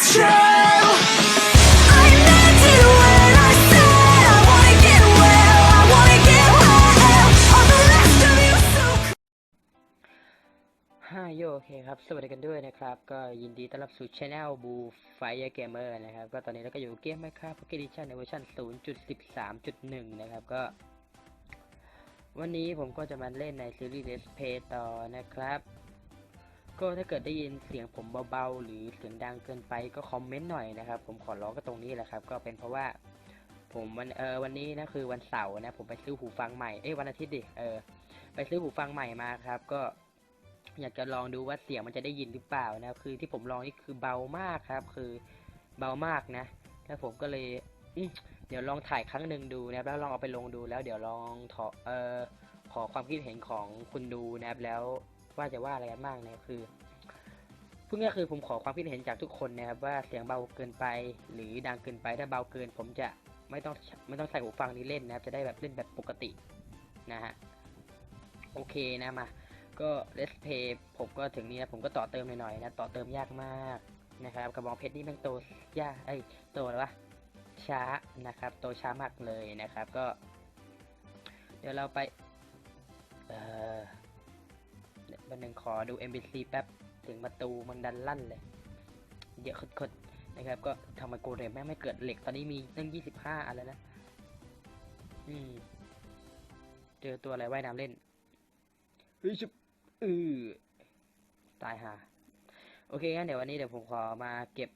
it's true. I meant it when I said I wanna get well, I wanna get well. All the rest of you so ฮ่าโยโอเคครับ สวัสดีกันด้วยนะครับ ก็ยินดีต้อนรับสู่ช anel บูไฟเกมเมอร์นะครับ ก็ตอนนี้เราก็อยู่เกมไหมครับพ็อกเกดิชันในเวอร์ชัน0.13.1 นะครับ ก็ วันนี้ผมก็จะมาเล่นในซีรีส์ Let's Play ต่อนะครับ ก็ถ้าเกิดได้ยินเสียงผมเบาๆ หรือเสียงดังเกินไปก็คอมเมนต์หน่อยนะครับ ผมขอร้องก็ตรงนี้แหละครับ ก็เป็นเพราะว่าผมวันเออวันนี้นะคือวันเสาร์นะผมไปซื้อหูฟังใหม่เอ้ยวันอาทิตย์ดิเออไปซื้อหูฟังใหม่มาครับ ก็อยากจะลองดูว่าเสียงมันจะได้ยินหรือเปล่านะคือที่ผมลองนี่คือเบามากครับ คือเบามากนะแล้วผมก็เลยเดี๋ยวลองถ่ายครั้งหนึ่งดูนะครับแล้วลองเอาไปลงดูแล้วเดี๋ยวลองถอเออขอความคิดเห็นของคุณดูนะครับแล้ว ว่าจะว่าอะไรกันบ้างนะครับคือพูดง่ายคือผมขอความคิดเห็นจากทุกคนนะครับว่าเสียงเบาเกินไป หรือดังเกินไปถ้าเบาเกิน ผมจะไม่ต้องไม่ต้องใส่หูฟังนี้เล่นนะครับ จะได้แบบเล่นแบบปกตินะฮะโอเคนะมา ก็ Let's Play ผมก็ถึงนี้นะผมก็ต่อเติมหน่อยๆนะต่อเติมยากมากนะครับกระบองเพชรนี่แม่งโตยากไอ้โตอะไรวะช้านะครับโตช้ามากเลยนะครับก็ เดี๋ยวเราไปเออ วันหนึ่งขอดู MBC แป๊บถึงประตูมันดันลั่นเลย เยอะขดๆนะครับ ก็ทำไมโกเรมแม่งไม่เกิดเหล็กตอนนี้มีตั้งยี่สิบห้าอันแล้วนะ อืม เจอตัวอะไรว่ายน้ำเล่นเฮ้ยชุบอือตายห่าโอเคงั้นเดี๋ยววันนี้เดี๋ยวผมขอมาเก็บ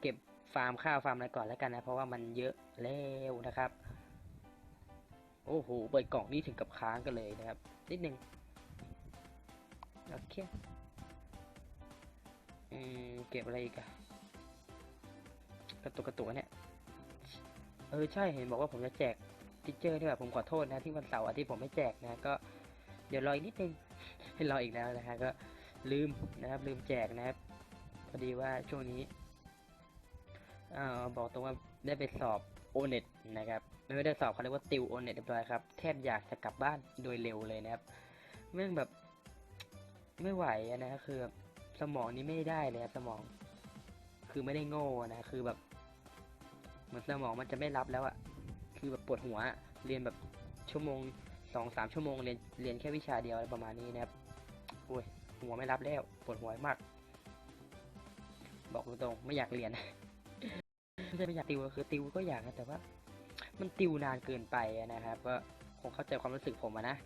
เก็บฟาร์มข้าวฟาร์มอะไรก่อนแล้วกันนะ เพราะว่ามันเยอะแล้วนะครับ โอ้โหเปิดกล่องนี่ถึงกับค้างกันเลยนะครับ นิดนึง โอเค อืม เก็บอะไรอีกอะกระตุกกระตุกเนี่ย เออ ใช่เห็นบอกว่าผมจะแจกติ๊กเจอร์ด้วยผมขอโทษนะที่วันเสาร์ทิตย์ผมไม่แจกนะ ก็เดี๋ยวรออีกนิดนึงให้รออีกแล้วนะฮะก็ลืมนะครับ ลืมแจกนะครับ พอดีว่าช่วงนี้อ่อบอกตรงว่าได้ไปสอบโอเน็ตนะครับไม่ได้สอบเขาเรียกว่าติวโอเน็ตเรียบร้อยครับ แทบอยากจะกลับบ้านโดยเร็วเลยนะครับแม่งแบบ ไม่ไหวนะคือแบบสมองนี้ไม่ได้เลยครับสมอง คือไม่ได้โง่นะคือแบบเหมือนสมองมันจะไม่รับแล้วอะคือแบบปวดหัวเรียนแบบชั่วโมงสองสามชั่วโมงเรียนเรียนแค่วิชาเดียวอะไรประมาณนี้นะครับโอ้ยหัวไม่รับแล้วปวดหัวมาก บอกตรงๆไม่อยากเรียนไม่ใช่ไม่อยากติวก็คือติวก็อยากนะแต่ว่า มันติวนานเกินไปนะครับ ก็คงเข้าใจความรู้สึกผมนะ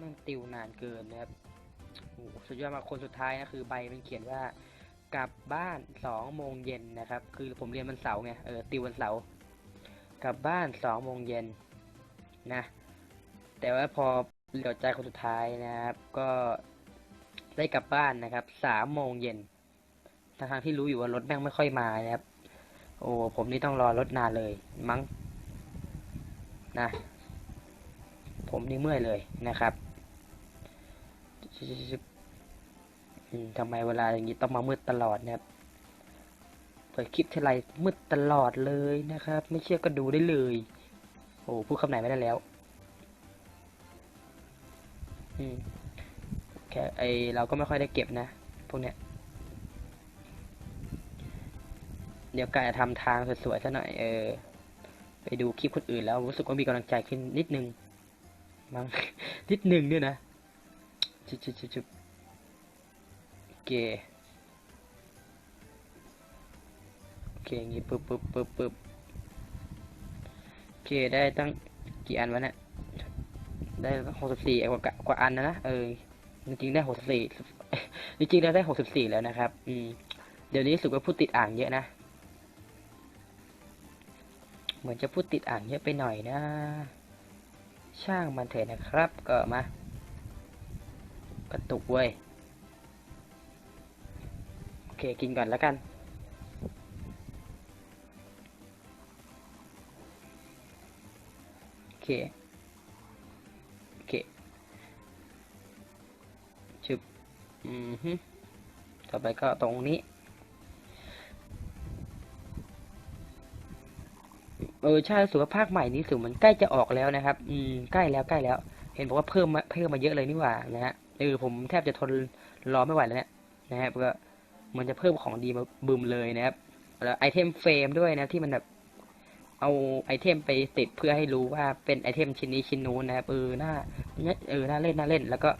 มันติวนานเกินนะครับโอ้สุดยอดมาคนสุดท้ายนะคือใบมันเขียนว่ากลับบ้านสองโมงเย็นนะครับ คือผมเรียนวันเสาร์ไงเออติววันเสาร์กลับบ้านสองโมงเย็นนะ แต่ว่าพอเหลือใจคนสุดท้ายนะครับ ก็ได้กลับบ้านนะครับสามโมงเย็นทั้งที่รู้อยู่ว่ารถแม่งไม่ค่อยมานะครับ โอ้ผมนี่ต้องรอรถนานเลย มั้งนะ ผมนี่เมื่อยเลยนะครับ ทำไมเวลาอย่างนี้ต้องมามืดตลอดนะครับ เปิดคลิปทีไรมืดตลอดเลยนะครับ ไม่เชื่อก็ดูได้เลย โอ้พูดคำไหนไม่ได้แล้ว อืมแค่ไอเราก็ไม่ค่อยได้เก็บนะ พวกเนี้ย เดี๋ยวกายจะทำทางสวยๆซะหน่อย เออ ไปดูคลิปคนอื่นแล้วรู้สึกว่ามีกำลังใจขึ้นนิดนึงมั้งนิดนึงด้วยนะ จุบจุบจุบจุบโอเคโอเคงี้ปึ๊บปึ๊บปึ๊บปึ๊บโอเคได้ตั้งกี่อันวะเนี่ยได้หกสิบสี่กว่ากว่าอันนะนะเออจริงๆได้หกสิบสี่จริงๆแล้วได้หกสิบสี่แล้วนะครับ อืมเดี๋ยวนี้รู้สึกว่าพูดติดอ่างเยอะนะ เหมือนจะพูดติดอ่างเยอะไปหน่อยนะ ช่างมันเถอะนะครับ ก็มา กระตุกเว้ย โอเค กินก่อนแล้วกัน โอเค โอเคชึบอืมฮึต่อไปก็ตรงนี้ เออใช่สึกว่าภาคใหม่นี้รู้สึกมันใกล้จะออกแล้วนะครับ อืม ใกล้แล้วใกล้แล้ว เห็นบอกว่าเพิ่มมาเพิ่มมาเยอะเลยนี่หว่านะฮะ เออผมแทบจะทนรอไม่ไหวแล้วเนี่ยนะครับก็มันจะเพิ่มของดีมาบึมเลยนะครับแล้วไอเทมเฟรมด้วยนะที่มันแบบเอาไอเทมไปติดเพื่อให้รู้ว่าเป็นไอเทมชิ้นนี้ชิ้นนู้นนะครับเออหน่าเออหน่าเล่นหน่าเล่น แล้วก็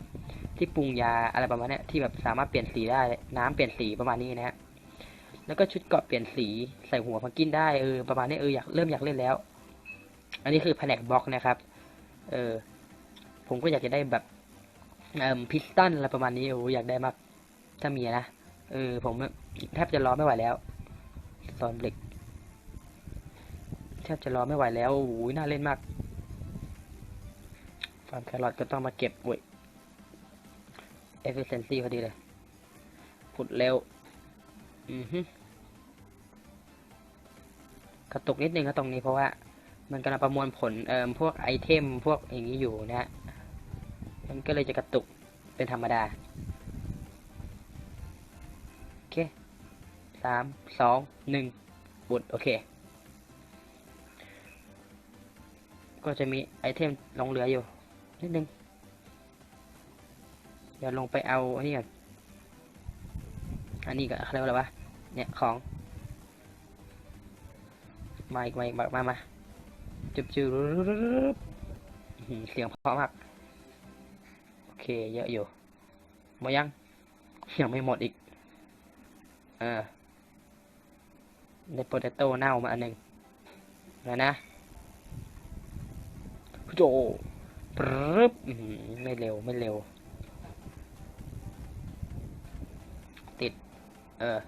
ที่ปรุงยาอะไรประมาณนี้ที่แบบสามารถเปลี่ยนสีได้ น้ำเปลี่ยนสีประมาณนี้นะฮะแล้วก็ชุดเกาะเปลี่ยนสีใส่หัวพังกินได้เออประมาณนี้เอออยากเริ่มอยากเล่นแล้ว อันนี้คือแผนกบล็อกนะครับ เออผมก็อยากจะได้แบบ พิสตันอะไรประมาณนี้โอ้อยากได้มาก ถ้ามีนะ เออ ผมแทบจะรอไม่ไหวแล้วตอนเด็กแทบจะรอไม่ไหวแล้วโอ้โหน่าเล่นมากฟาร์มแครอทก็ต้องมาเก็บเว้ย efficiency พอดีเลยขุดเร็ว อือฮึกระตุกนิดนึงก็ตรงนี้เพราะว่า มันกำลังประมวลผลเอ่อพวกไอเทมพวกอย่างนี้อยู่นะฮะ มันก็เลยจะกระตุกเป็นธรรมดา โอเคสามสองหนึ่งบุดโอเค ก็จะมีไอเทมลงเหลืออยู่ นิดนึง เดี๋ยวลงไปเอาอันนี้ก่อนอันนี้ก็เขาเรียกว่าอะไรวะ เนี่ยของ มาอีกมาอีกมามาจุบจุบอื้อเสียงเพราะมาก เคเยอะอยู่หมดยัง ยังไม่หมดอีกเออได้โปเตโต้เน่ามาอันหนึ่งแล้วนะโจปรึบไม่เร็วไม่เร็ว ติด เออ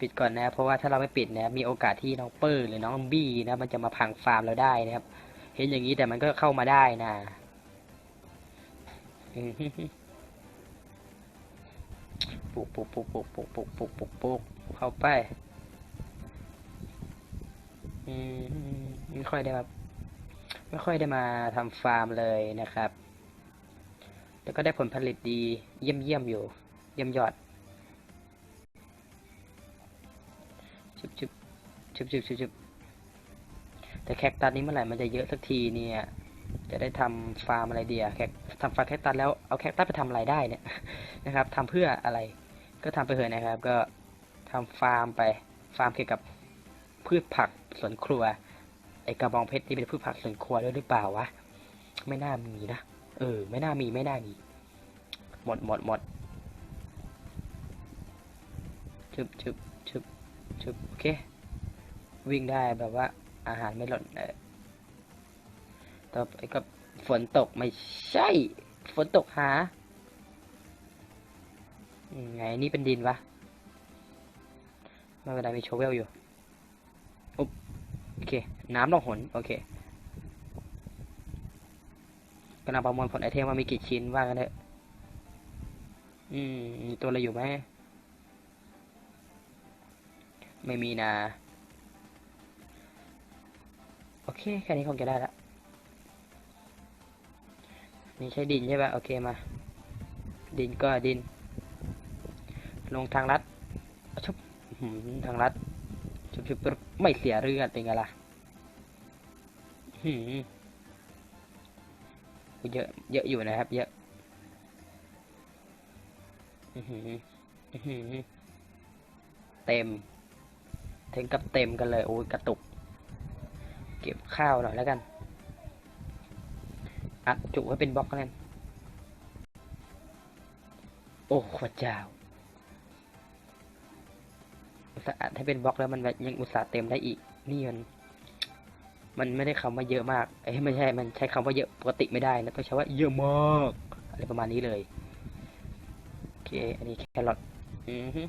ปิดก่อนนะ เพราะว่าถ้าเราไม่ปิดนะ มีโอกาสที่น้องเปอร์หรือน้องบี้นะ มันจะมาพังฟาร์มเราได้นะครับ เห็นอย่างนี้แต่มันก็เข้ามาได้นะ ปุกปุกปุกปุกปุกปุกปุกปุกปุกเข้าไป อืมไม่ค่อยได้มาไม่ค่อยได้มาทำฟาร์มเลยนะครับ แต่ก็ได้ผลผลิตดีเยี่ยมเยี่ยมอยู่ เยี่ยมยอดชุบชุบชุบชุบชุบชุบแต่แคคตัสนี้เมื่อไหร่มันจะเยอะสักทีเนี่ย จะได้ทำฟาร์มอะไรเดียแคคทำฟาร์มแคคตัสแล้วเอาแคคตัสไปทำอะไรได้เนี่ยนะครับทำเพื่ออะไรก็ทำไปเถอะนะครับ ก็ทำฟาร์มไปฟาร์มเกี่ยวกับพืชผักสวนครัวไอกระบองเพชรนี่เป็นพืชผักสวนครัวด้วยหรือเปล่าวะไม่น่ามีนะเออ ไม่น่ามีไม่น่ามี หมดหมดหมดชึบชึบชึบชึบโอเค วิ่งได้แบบว่าอาหารไม่หล่นเออ ต่อไปก็ฝนตกไม่ใช่ ฝนตกหาไงนี่เป็นดินวะไม่เป็นไรมีโชเวลอยู่อุ๊บโอเค น้ำลองหน โอเคกำลังประมวลผลไอเทมว่ามีกี่ชิ้นว่ากันเถอะ อืม มีตัวอะไรอยู่ไหม ไม่มีนะ โอเค แค่นี้คงจะได้ละ นี่ใช้ดินใช่ป่ะโอเคมา ดินก็ดิน ลงทางลัดชุบทางลัดชุบชุบไม่เสียเลือดเป็นไงล่ะอื้อหือเยอะเยอะอยู่นะครับ เยอะอื้อหืออื้อหือเต็ม ถึงกับเต็มกันเลย โอ้ยกระตุก เก็บข้าวหน่อยแล้วกัน อัดจุไว้เป็นบล็อกแล้วกันโอ้พระเจ้า อุตส่าห์อัดให้เป็นบล็อกแล้วมันยังอุตส่าห์เต็มได้อีก นี่มัน มันไม่ได้คำว่าเยอะมาก เอ้ยไม่ใช่ มันใช้คำว่าเยอะปกติไม่ได้นะต้องใช้ว่าเยอะมาก อะไรประมาณนี้เลย โอเค อันนี้แครอทอือฮึ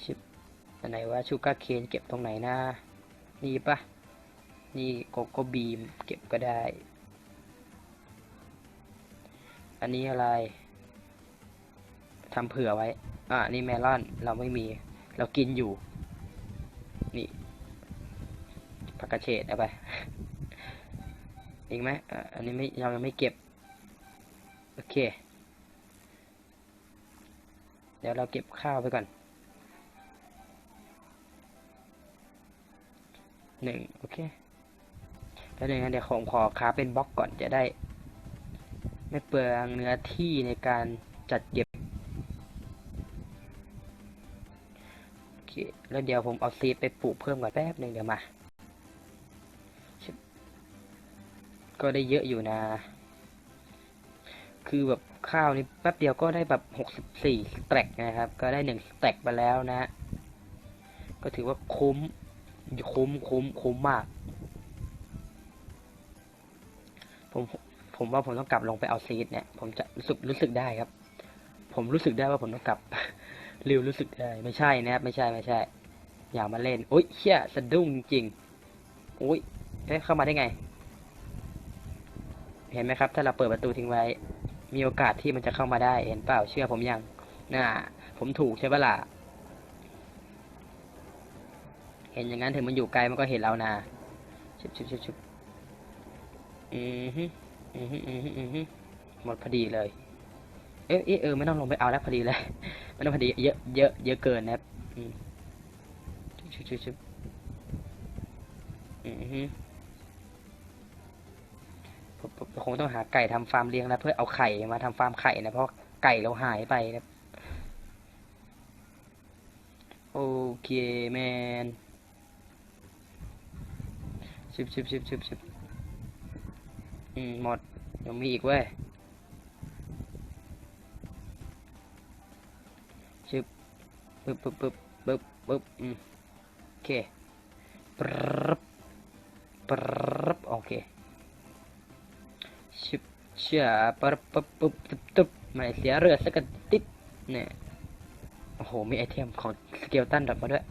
ชิบอันไหนว่าชูการ์เคนเก็บตรงไหนนะนี่ปะ นี่โกโก้บีมเก็บก็ได้ อันนี้อะไรทำเผื่อไว้ อ่า นี่เมลอน เราไม่มี เรากินอยู่ นี่ผักกระเฉดเอาไป อีกไหมอันนี้ไม่เรายังไม่เก็บ โอเค เดี๋ยวเราเก็บข้าวไปก่อนหนึ่งโอเค แล้วอย่างนั้นเดี๋ยวผมขอค้าเป็นบล็อกก่อนจะได้ ไม่เปลืองเนื้อที่ในการจัดเก็บโอเคแล้วเดี๋ยวผมเอาซีดไปปลูกเพิ่มก่อนแป๊บหนึ่งเดี๋ยวมา ก็ได้เยอะอยู่นะ คือแบบข้าวนี่แป๊บเดียวก็ได้แบบหกสิบี่สแต็กนะครับ ก็ได้หนึ่งสแต็กไปแล้วนะ ก็ถือว่าคุ้ม คุ้มคุ้มคุ้มมาก ผมผมว่าผมต้องกลับลงไปเอาซีดเนี่ย ผมจะรู้สึกรู้สึกได้ครับ ผมรู้สึกได้ว่าผมต้องกลับริวรู้สึกได้ไม่ใช่นะครับ ไม่ใช่ไม่ใช่ อย่ามาเล่นโอ๊ยเชี่ยสะดุ้งจริงโอ๊ยเอ๊ะเข้ามาได้ไง เห็นไหมครับ ถ้าเราเปิดประตูทิ้งไว้ มีโอกาสที่มันจะเข้ามาได้เห็นเปล่าเชื่อผมยังน่าผมถูกใช่ปะล่ะเห็นอย่างนั้นถึงมันอยู่ไกลมันก็เห็นเรานะชุบชุบชุบชุบ อือฮึอือฮึอือฮึอือฮึหมดพอดีเลย เอ๊ะเออไม่ต้องลงไปเอาแล้วพอดีเลยไม่ต้องพอดีเยอะเยอะเยอะเกินนะครับอืมชุบชุบชุบอือฮึผมผมคงต้องหาไก่ทำฟาร์มเลี้ยงแล้วเพื่อเอาไข่มาทำฟาร์มไข่นะเพราะไก่เราหายไปนะโอเคแมนชิบชิบชิบชิบชิบ อืมหมดยังมีอีกเว้ยชิบปึ๊บปึ๊บปึ๊บปึ๊บปึ๊บอืมโอเคปรึบปรึบโอเคชิบเชื่อปรึบปึ๊บปึ๊บตึ๊บตึ๊บไม่เสียเรือสักกระติดเนี่ยโอ้โหมีไอเทมของสเกลตันดรอปมาด้วย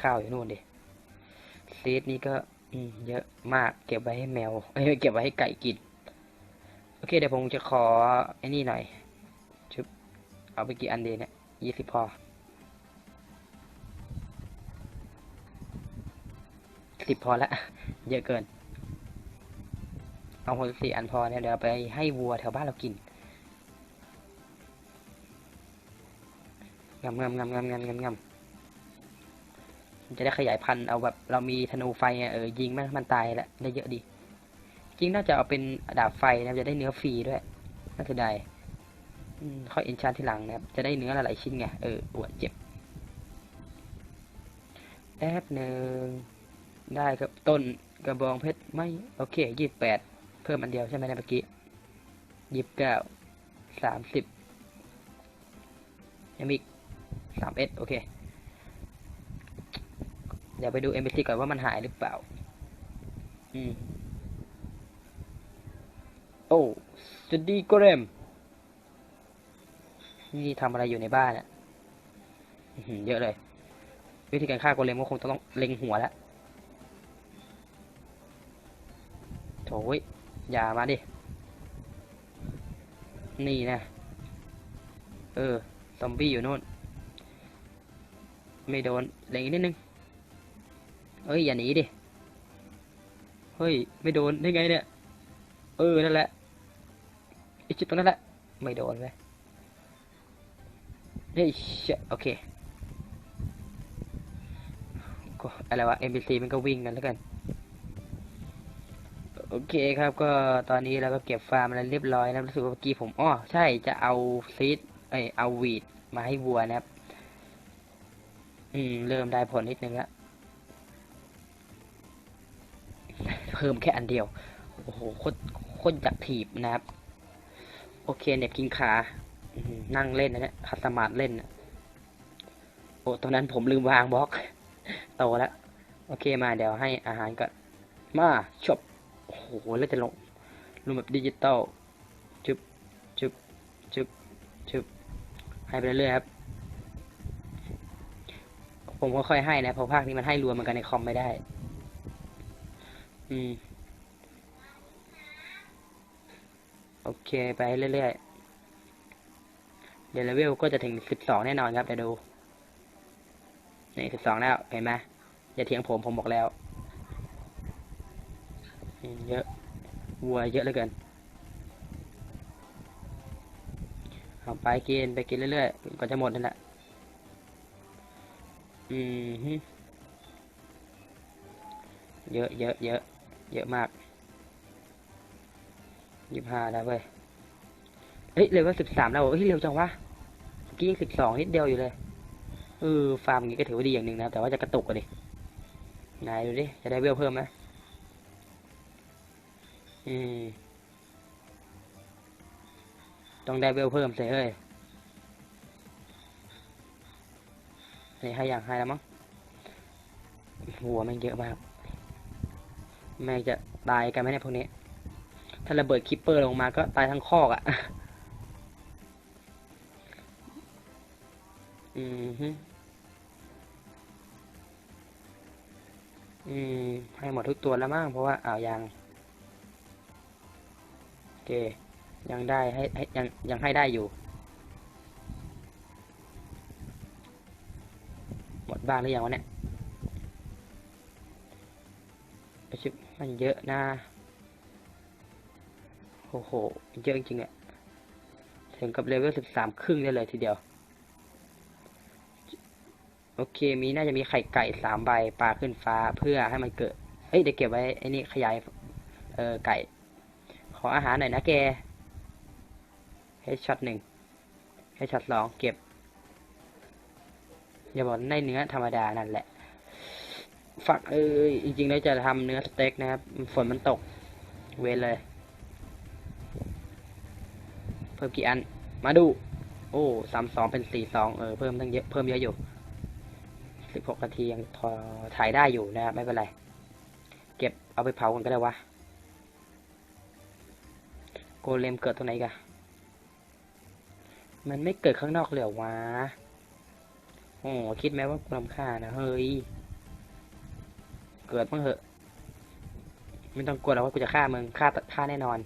ข้าวอยู่นู่นดิซีดนี้ก็ อืมเยอะมากเก็บไว้ให้แมวเอ้ยเก็บไว้ให้ไก่กินโอเคเดี๋ยวผมจะขอไอ้นี่หน่อยชุบเอาไปกี่อันเดีเนี่ยยี่สิบพอสิบพอละเยอะเกิน เอาหกสี่อันพอเนี่ยเดี๋ยวไปให้วัวแถวบ้านเรากินงำงำงำงำงำงำงำมัน จะได้ขยายพันธุ์เอาแบบเรามีธนูไฟอะเออยิงมันมันตายแล้วได้เยอะดีจริงน่าจะเอาเป็นดาบไฟนะจะได้เนื้อฟรีด้วยน่าจะได้อืมค่อยเอนชานที่หลังนะครับจะได้เนื้อหลายๆชิ้นไงเออปวดเจ็บแป๊บหนึ่งได้ครับต้นกระบองเพชรไม่โอเคยี่สิบแปดเพิ่มอันเดียวใช่ไหมเนะเมื่อกี้ยี่สิบเก้าสามสิบยังมีสามเอสโอเค เดี๋ยวไปดู NPC ก่อนว่ามันหายหรือเปล่า อืม โอ้สวัสดีโกเรม นี่ทำอะไรอยู่ในบ้านอะเยอะเลย วิธีการฆ่าโกเลมก็คงต้องเล็งหัวแล้วโถยอย่ามาดิ นี่นะ เออ ซอมบี้อยู่นู่น ไม่โดนเล็งอีกนิดนึง เอ้ยอย่าหนีดิ เฮ้ย ไม่โดนได้ไงเนี่ย เออ นั่นแหละไอจุดตรงนั้นแหละ ไม่โดนเลยเฮ้ยเช่โอเคก็อะไรวะ NPC มันก็วิ่งกันแล้วกัน โอเคครับก็ตอนนี้เราก็เก็บฟาร์มอะไรเรียบร้อยนะรู้สึกว่าเมื่อกี้ผมอ้อใช่จะเอาซีดเอ้ยเอาวีดมาให้วัวนะครับ อืม เริ่มได้ผลนิดนึงละ เพิ่มแค่อันเดียว โอ้โหโคตรโคตรจักถีบนะครับ โอเคเน็บกินขา นั่งเล่นนะเนี่ยขัดสมาธิเล่นโอ้ตอนนั้นผมลืมวางบล็อกโตแล้ว โอเคมาเดี๋ยวให้อาหารก่อนมาชบโอ้โหแล้วจะลงลงแบบดิจิตอลจุบจุบจุบจุบให้ไปเรื่อยๆครับผมก็ค่อยให้นะเพราะภาคนี้มันให้รวมเหมือนกันในคอมไม่ได้ อืม โอเค ไปเรื่อยๆ เดี๋ยวเลเวลก็จะถึงสิบสองแน่นอนครับเดี๋ยวดู นี่สิบสองแล้ว เห็นไหมอย่าเถียงผม ผมบอกแล้ว เยอะ วัวเยอะเหลือเกิน เอาไปกิน ไปกินเรื่อยๆก็จะหมดนั่นแหละ อืมฮึเยอะเยอะเยอะ เยอะมากยี่ห้าแล้วเว้ย เฮ้ยเร็วว่าสิบสามแล้วเหรอเฮ้ย เร็วจังวะกี้สิบสองนิดเดียวอยู่เลย เออ ฟาร์มอย่างนี้ก็ถือว่าดีอย่างหนึ่งนะ แต่ว่าจะกระตุกกันดิไหนดูดิ จะได้เวลเพิ่มไหมอืม ต้องได้เวลเพิ่มสิเฮ้ยนี่ให้อย่างให้แล้วมั้งหัวม่งเยอะมาก แม่งจะตายกันไหมเนี่ยพวกนี้ ถ้าระเบิดคิปเปอร์ลงมาก็ตายทั้งคอกอะ่ะ อืมฮึอืม ให้หมดทุกตัวแล้วมั้งเพราะว่าอ้าวยัง โอเค ยังได้ให้ให้ยังยังให้ได้อยู่ หมดบ้างหรือยังวะเนี่ย มันเยอะนะโอ้โห เยอะจริงๆเนี่ยถึงกับเลเวลสิบสามครึ่งได้เลยทีเดียว โอเค มีน่าจะมีไข่ไก่สามใบปลาขึ้นฟ้าเพื่อให้มันเกิด เฮ้ยเดี๋ยวเก็บไว้ไอ้นี่ขยาย เออไก่ ขออาหารหน่อยนะแกเฮดช็อตหนึ่งเฮดช็อตสองเก็บ อย่าบอกในเนื้อธรรมดานั่นแหละ ฝักเอ้ยจริงๆแล้วจะทำเนื้อสเต็กนะครับ ฝนมันตก เวนเลย เพิ่มกี่อัน มาดู โอ้สามสองเป็นสี่สองเออเพิ่มตั้งเยอะเพิ่มเยอะอยู่สิบหกนาทียังพอถ่ายได้อยู่นะครับ ไม่เป็นไร เก็บเอาไปเผากันก็ได้วะ โกเลมเกิดตรงไหนกันมันไม่เกิดข้างนอกเลยเหรอวะโอ้คิดไหมว่าความค่านะเฮ้ย เกิดมั้งเหอะไม่ต้องกลัวหรอกว่ากูจะฆ่ามึงฆ่าฆ่าแน่นอน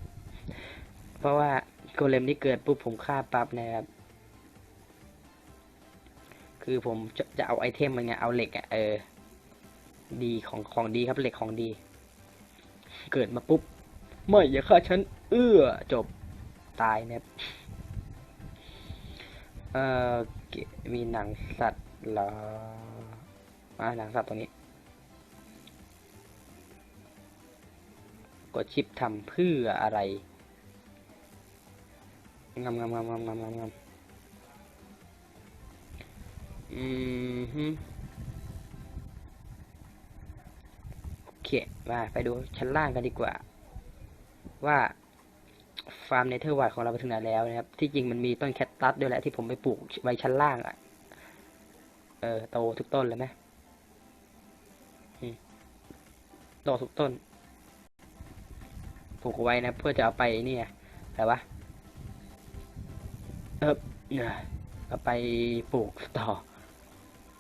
เพราะว่าโกเลมนี่เกิดปุ๊บผมฆ่าปั๊บนะครับคือผมจะจะเอาไอเทมมันไงเอาเหล็กอะเออ ดีของของดีครับเหล็กของดี เกิดมาปุ๊บไม่อย่าฆ่าฉันเอื้อจบตายนะครับเอ่อมีหนังสัตว์เหรออ่าหนังสัตว์ตรงนี้ กดชิปทำเพื่ออะไรงำงำงำงำงำงำงำอืมฮึโอเคมาไปดูชั้นล่างกันดีกว่า ว่าฟาร์มเนเธอร์วท์ของเราไปถึงไหนแล้วนะครับ ที่จริงมันมีต้นแคตตัสด้วยแหละที่ผมไปปลูกไว้ชั้นล่างอะ เออโตทุกต้นเลยไหมโตทุกต้น ปลูกเอาไว้นะเพื่อจะเอาไปนี่ไงอะไรวะเออเนี่ยเอาไปปลูกต่อ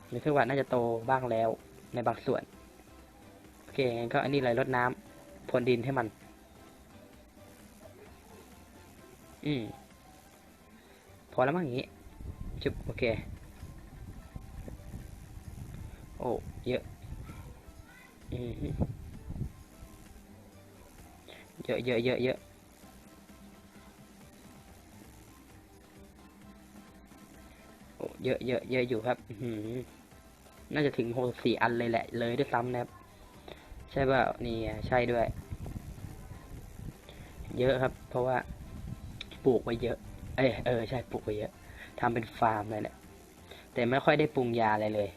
เนเธอร์ไวท์น่าจะโตบ้างแล้วในบางส่วน โอเคงั้นก็อันนี้เลยรดน้ำพรวนดินให้มัน อืมพอแล้วมั้งอย่างงี้จุบโอเค โอ้ เยอะ อืม เยอะเยอะเยอะเยอะโอ้เยอะเยอะเยอะอยู่ครับน่าจะถึงหกสี่อันเลยแหละ เลยด้วยซ้ำนะครับ ใช่ป่ะนี่ใช่ด้วย เยอะครับ เพราะว่าปลูกไว้เยอะ เอยเออใช่ปลูกไว้เยอะทำเป็นฟาร์มเลยแหละแต่ไม่ค่อยได้ปรุงยาอะไรเลย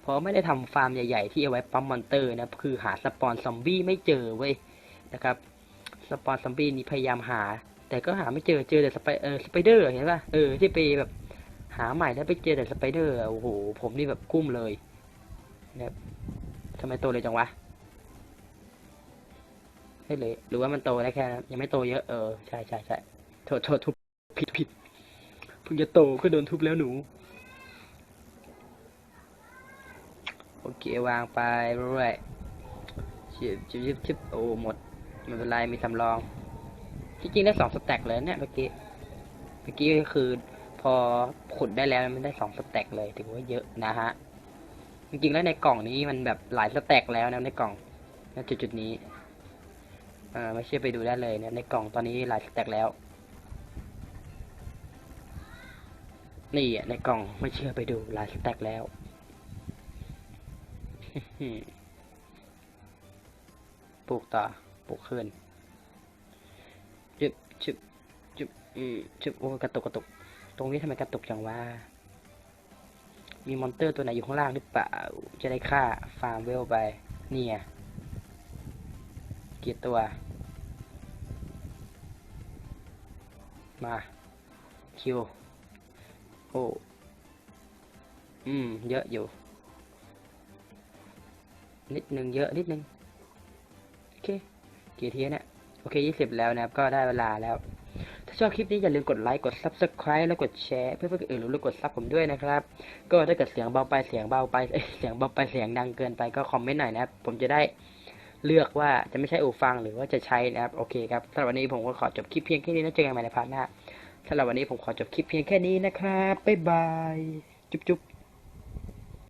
เพราะไม่ได้ทำฟาร์มใหญ่ๆที่เอาไว้ปั๊มมอนเตอร์นะคือหาสปอนซอมบี้ไม่เจอเว้ยนะครับ สปอนซอมบี้นี่พยายามหา แต่ก็หาไม่เจอเจอแต่สไปเออสไปเดอร์เห็นป่ะเออที่ไปแบบหาใหม่แล้วไปเจอแต่สไปเดอร์โอ้โหผมนี่แบบกุ้มเลยนะครับทำไมโตเลยจังวะให้เลยหรือว่ามันโตได้แค่ยังไม่โตเยอะเออใช่ใช่ใช่โทษโทษทุบผิดผิดเพิ่งจะโตก็โดนทุบแล้วหนูโอเควางไปเรื่อยชิบชิบชิบชิบโอ้หมด ไม่เป็นไรมีสำรอง จริงๆได้สองสแต็กเลยเนี่ยเมื่อกี้ เมื่อกี้ก็คือ พอขุดได้แล้วมันได้สองสแต็กเลยถือว่าเยอะนะฮะ จริงๆแล้วในกล่องนี้มันแบบหลายสแต็กแล้วนะในกล่องณจุดจุดๆนี้เออไม่เชื่อไปดูได้เลยเนี่ยในกล่องตอนนี้หลายสแต็กแล้ว นี่ในกล่องไม่เชื่อไปดูหลายสแต็กแล้วปลูกต่อ ปลูกขึ้นจุบจุบจุบอืมจุบโอ้กระตุกกระตุก ตรงนี้ทำไมกระตุกจังวะมีมอนเตอร์ตัวไหนอยู่ข้างล่างหรือเปล่า จะได้ฆ่าฟาร์มเวลไป เนี่ยเกียตัว มา คิว โอ้ อืม เยอะอยู่ นิดนึงเยอะนิดนึง โอเค กี่ทีเนี่ยโอเคยี่สิบแล้วนะครับก็ได้เวลาแล้ว ถ้าชอบคลิปนี้อย่าลืมกดไลค์กด subscribe แล้วกดแชร์เพื่อเพื่อนอื่นรู้แล้วกดซับผมด้วยนะครับ ก็ถ้าเกิดเสียงเบาไปเสียงเบาไปเสียงเบาไปเสียงดังเกินไปก็คอมเมนต์หน่อยนะครับ ผมจะได้เลือกว่าจะไม่ใช่อูฟังหรือว่าจะใช้นะครับโอเคครับสำหรับวันนี้ผมก็ขอจบคลิปเพียงแค่นี้นะเจอกันใหม่ในพาร์ทหน้าสำหรับวันนี้ผมขอจบคลิปเพียงแค่นี้นะครับบ๊ายบายจุ๊บ